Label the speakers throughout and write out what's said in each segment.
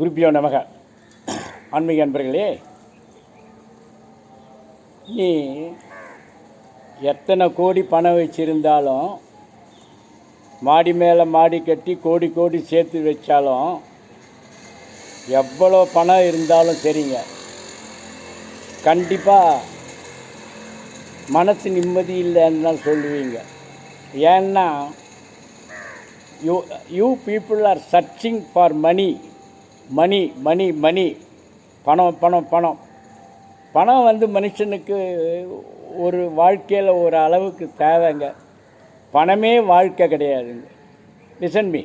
Speaker 1: குருப்பியோ நமக. ஆன்மீக அன்பர்களே நீ எத்தனை கோடி பணம் வச்சிருந்தாலும் மாடி மேலே மாடி கட்டி கோடி கோடி சேர்த்து வச்சாலும் எவ்வளோ பணம் இருந்தாலும் சரிங்க. கண்டிப்பாக மனசு நிம்மதி இல்லைன்னு தான் சொல்லுவீங்க. ஏன்னா you you people are searching for money money money money. பணம் பணம் பணம். பணம் வந்து மனுஷனுக்கு ஒரு வாழ்க்கையில் ஒரு அளவுக்கு தேவைங்க. பணமே வாழ்க்கை கிடையாதுங்க. லிசன் மீ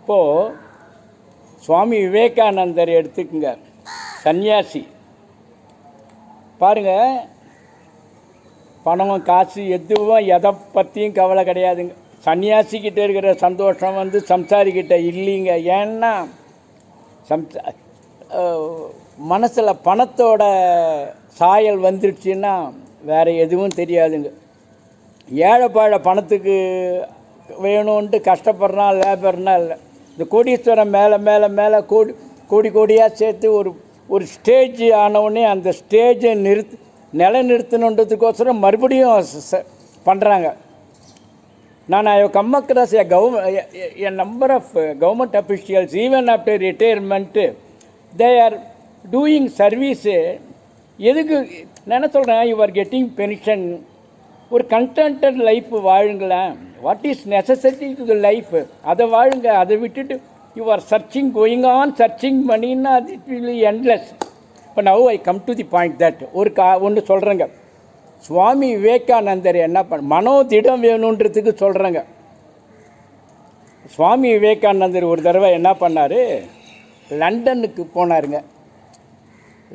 Speaker 1: இப்போது சுவாமி விவேகானந்தர் எடுத்துக்குங்க. சன்னியாசி. பாருங்க. பணம் காசு எதுவும் எதை பற்றியும் கவலை கிடையாதுங்க. சன்னியாசிக்கிட்ட இருக்கிற சந்தோஷம் வந்து சம்சாரிக்கிட்ட இல்லைங்க. ஏன்னா சம் மனசில் பணத்தோட சாயல் வந்துடுச்சுன்னா வேறு எதுவும் தெரியாதுங்க. ஏழைப்பாழை பணத்துக்கு வேணும்ன்ட்டு கஷ்டப்படுறா லேபர்னா இல்லை. இந்த கோடீஸ்வரன் மேலே மேலே மேலே கோடி கோடி கோடியாக சேர்த்து ஒரு ஒரு ஸ்டேஜ் ஆனவுடனே அந்த ஸ்டேஜை நிறுத்து நிலைநிறுத்தணுன்றதுக்கோசரம் மறுபடியும் பண்ணுறாங்க நான் I come across a government a number of government officials even after retirement they are doing service எதுக்கு நான் என்ன சொல்கிறேன் யூ ஆர் கெட்டிங் பென்ஷன் ஒரு contented life வாழுங்களேன். What is necessary to the life அதை வாழுங்க. அதை விட்டுட்டு you are searching going on searching மணின்னா அது இட் வில் என்லெஸ் இப்போ now I come to the point that ஒரு கா ஒன்று சொல்கிறேங்க சுவாமி விவேகானந்தர் என்ன பண்ண மனோதிடம் வேணுன்றதுக்கு சொல்கிறாங்க சுவாமி விவேகானந்தர் ஒரு தடவை என்ன பண்ணார்? லண்டனுக்கு போனாருங்க.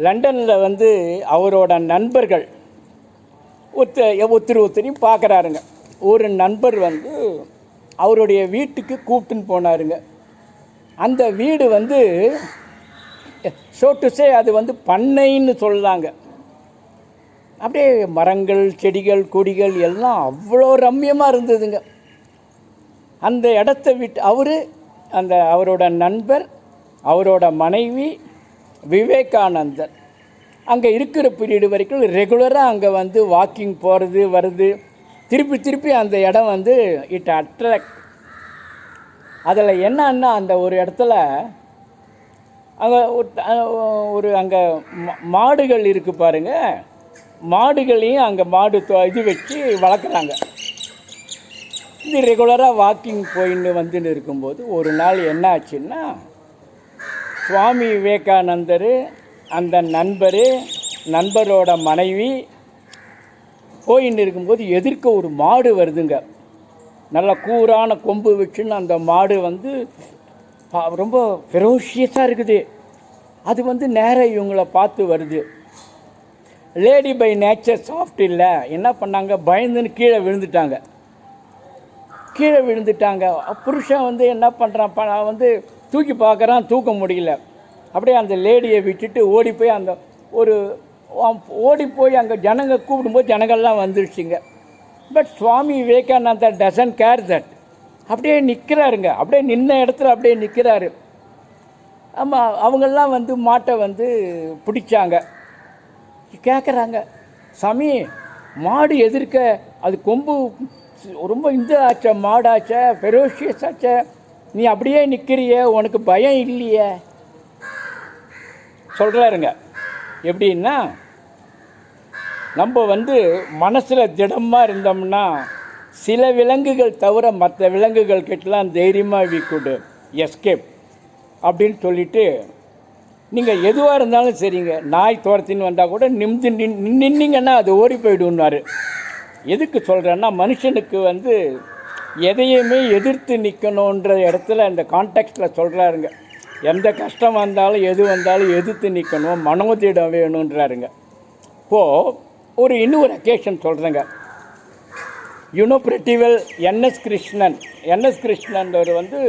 Speaker 1: லண்டனில் வந்து அவரோட நண்பர்கள் ஒத்த ஒருத்தர் ஒருத்தரையும் பார்க்குறாருங்க ஒரு நண்பர் வந்து அவருடைய வீட்டுக்கு கூப்பிட்டுன்னு போனாருங்க. அந்த வீடு வந்து சோட்டுசே அது வந்து பண்ணைன்னு சொல்லாங்க. அப்படியே மரங்கள் செடிகள் கொடிகள் எல்லாம் அவ்வளோ ரம்யமாக இருந்ததுங்க. அந்த இடத்த விட்டு அவர் அந்த அவரோட நண்பர் அவரோட மனைவி விவேகானந்தர். அங்கே இருக்கிற பீரியடு வரைக்கும் ரெகுலராக அங்கே வந்து வாக்கிங் போகிறது வருது திருப்பி திருப்பி அந்த இடம் வந்து இட் அட்ராக்ட் அதில் என்னன்னா அந்த ஒரு இடத்துல அங்கே ஒரு அங்கே மாடுகள் இருக்குது பாருங்கள் மாடுகளையும் அங்கே மாடு தொ- இது வச்சு வளர்க்குறாங்க. இது ரெகுலராக வாக்கிங் போயின்னு வந்துன்னு இருக்கும்போது ஒரு நாள் என்ன ஆச்சுன்னா சுவாமி விவேகானந்தர் அந்த நண்பர் நண்பரோட மனைவி போயின்னு இருக்கும்போது எதிர்க்க ஒரு மாடு வருதுங்க. நல்ல கூரான கொம்பு வச்சுன்னு அந்த மாடு வந்து பா- ரொம்ப ஃபெரோஷியஸாக இருக்குது. அது வந்து நேராக இவங்கள பார்த்து வருது. லேடி பை நேச்சர் சாஃப்ட் இல்லை. என்ன பண்ணாங்க? பயந்துன்னு கீழே விழுந்துட்டாங்க. கீழே விழுந்துட்டாங்க. புருஷன் வந்து என்ன பண்ணுறான் ப வந்து தூக்கி பார்க்குறான் தூக்க முடியல. அப்படியே அந்த லேடியை விட்டுட்டு ஓடி போய் அந்த ஒரு ஓடி போய் அங்கே ஜனங்க கூப்பிடும்போது ஜனங்கள்லாம் வந்துருச்சுங்க. But Swami Vivekanandar doesn't care that அப்படியே நிற்கிறாருங்க அப்படியே நின்ன இடத்துல அப்படியே நிற்கிறாரு ஆமாம் அவங்கெல்லாம் வந்து மாட்டை வந்து பிடிச்சாங்க. கேட்குறாங்க சாமி மாடு எதிர்க்க அது கொம்பு ரொம்ப இந்த ஆச்சா மாடாச்சே ஃபெரோஷியஸ் ஆச்சே நீ அப்படியே நிற்கிறிய உனக்கு பயம் இல்லையே. சொல்கிறாருங்க எப்படின்னா நம்ம வந்து மனசில் திடமாக இருந்தோம்னா சில விலங்குகள் தவிர மற்ற விலங்குகள் கிட்டலாம் தைரியமாக வி குட் எஸ்கேப் அப்படின்னு சொல்லிட்டு நீங்கள் எதுவாக இருந்தாலும் சரிங்க. நாய் துரத்தின்னு வந்தால் கூட நிமிந்து நின் நின்னீங்கன்னா அது ஓடி போயிடுன்னாரு எதுக்கு சொல்கிறேன்னா மனுஷனுக்கு வந்து எதையுமே எதிர்த்து நிற்கணுன்ற இடத்துல அந்த கான்டெக்ட்டில் சொல்கிறாருங்க எந்த கஷ்டம் வந்தாலும் எது வந்தாலும் எதிர்த்து நிற்கணும் மனோதிடம் வேணுன்றாருங்க இப்போது ஒரு இன்னொரு அக்கேஷன் சொல்கிறேங்க யூனோபிரிட்டிவல் N S Krishnan N S கிருஷ்ணன்றவர் வந்து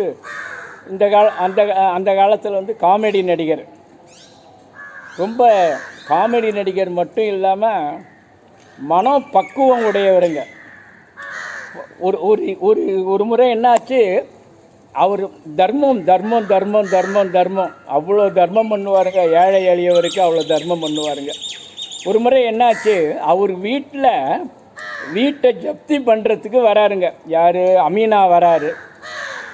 Speaker 1: இந்த கால அந்த அந்த காலத்தில் வந்து காமெடி நடிகர். ரொம்ப காமெடி நடிகர் மட்டும் இல்லாமல் மனம் பக்குவம் உடையவருங்க. ஒரு ஒரு ஒரு ஒரு முறை என்னாச்சு? அவர் தர்மம் தர்மம் தர்மம் தர்மம் தர்மம். அவ்வளோ தர்மம் பண்ணுவாருங்க. ஏழை எளியவருக்கு அவ்வளோ தர்மம் பண்ணுவாருங்க. ஒரு முறை என்னாச்சு? அவர் வீட்டில் வீட்டை ஜப்தி பண்ணுறதுக்கு வராருங்க. யார்? அமீனா வராரு.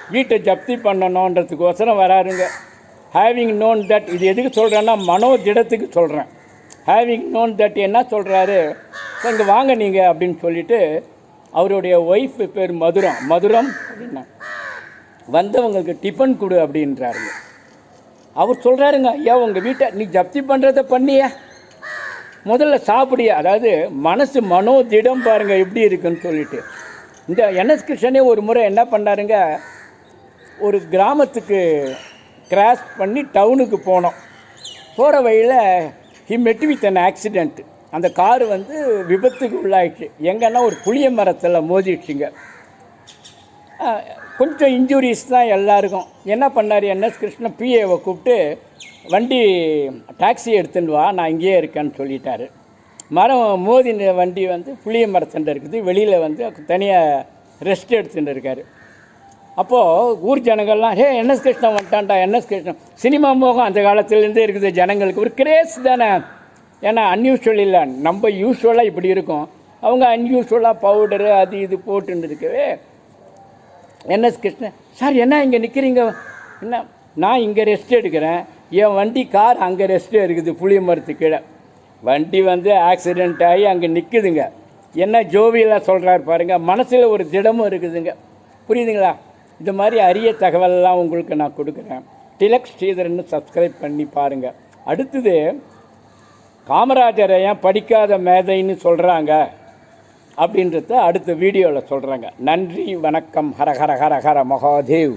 Speaker 1: வீட்டை ஜப்தி பண்ணணுன்றதுக்கோசரம் வராருங்க. ஹேவிங் நோன் தட் இது எதுக்கு சொல்கிறேன்னா மனோதிடத்துக்கு சொல்கிறேன் ஹேவிங் நோன் தட் என்ன சொல்கிறாரு இங்கே வாங்க நீங்கள் அப்படின்னு சொல்லிட்டு அவருடைய ஒய்ஃப் பேர் மதுரம். மதுரம் அப்படின்னா வந்தவங்களுக்கு டிஃபன் கொடு அப்படின்றாருங்க அவர் சொல்கிறாருங்க ஐயா உங்கள் வீட்டை நீ ஜப்தி பண்ணுறத பண்ணியா. முதல்ல சாப்பிடியா. அதாவது மனசு மனோதிடம் பாருங்கள் எப்படி இருக்குன்னு சொல்லிட்டு. இந்த என்எஸ் கிருஷ்ணனே ஒரு முறை என்ன பண்ணாருங்க ஒரு கிராமத்துக்கு கிராஸ் பண்ணி டவுனுக்கு போனோம். போகிற வழியில் he met with an accident அந்த கார் வந்து விபத்துக்கு உள்ளாயிடுச்சு. எங்கன்னா ஒரு புளிய மரத்தில் மோதிடுச்சுங்க. கொஞ்சம் இன்ஜுரிஸ் தான் எல்லாருக்கும். என்ன பண்ணார்? என்எஸ் கிருஷ்ணன் பிஏவை கூப்பிட்டு வண்டி டாக்ஸி எடுத்துன்னு வா நான் இங்கேயே இருக்கேன்னு சொல்லிட்டாரு. மரம் மோதின வண்டி வந்து புளிய மரத்தில் இருக்குது. வெளியில் வந்து தனியாக ரெஸ்ட் எடுத்துகிட்டு இருக்காரு. அப்போது ஊர் ஜனங்கள்லாம் ஹே என்எஸ் கிருஷ்ணன் வந்துட்டான்டா என்எஸ் கிருஷ்ணன். சினிமா மோகம் அந்த காலத்துலேருந்தே இருக்குது ஜனங்களுக்கு ஒரு கிரேஸ் தானே. ஏன்னா அன்யூஷுவல் இல்லை. நம்ம யூஸ்வலாக இப்படி இருக்கும். அவங்க அன்யூஷுவலாக பவுடரு அது இது போட்டுன்னு இருக்கவே என்எஸ் கிருஷ்ணன் சார் என்ன இங்கே நிற்கிறீங்க என்ன? நான் இங்கே ரெஸ்ட் எடுக்கிறேன். என் வண்டி கார் அங்கே ரெஸ்ட்டு இருக்குது புளிய மரத்து கீழே. வண்டி வந்து ஆக்சிடெண்ட் ஆகி அங்கே நிற்குதுங்க என்ன ஜோவியெல்லாம் சொல்கிறாரு பாருங்கள் மனசில் ஒரு திடமும் இருக்குதுங்க. புரியுதுங்களா? இந்த மாதிரி அரிய தகவலெல்லாம் உங்களுக்கு நான் கொடுக்குறேன். டிலக் ஸ்ரீதரன்னு சப்ஸ்கிரைப் பண்ணி பாருங்கள் அடுத்தது காமராஜரை ஏன் படிக்காத மேதைன்னு சொல்கிறாங்க அப்படின்றத அடுத்த வீடியோவில் சொல்கிறாங்க நன்றி வணக்கம் ஹர ஹர ஹர ஹர மகாதேவ்.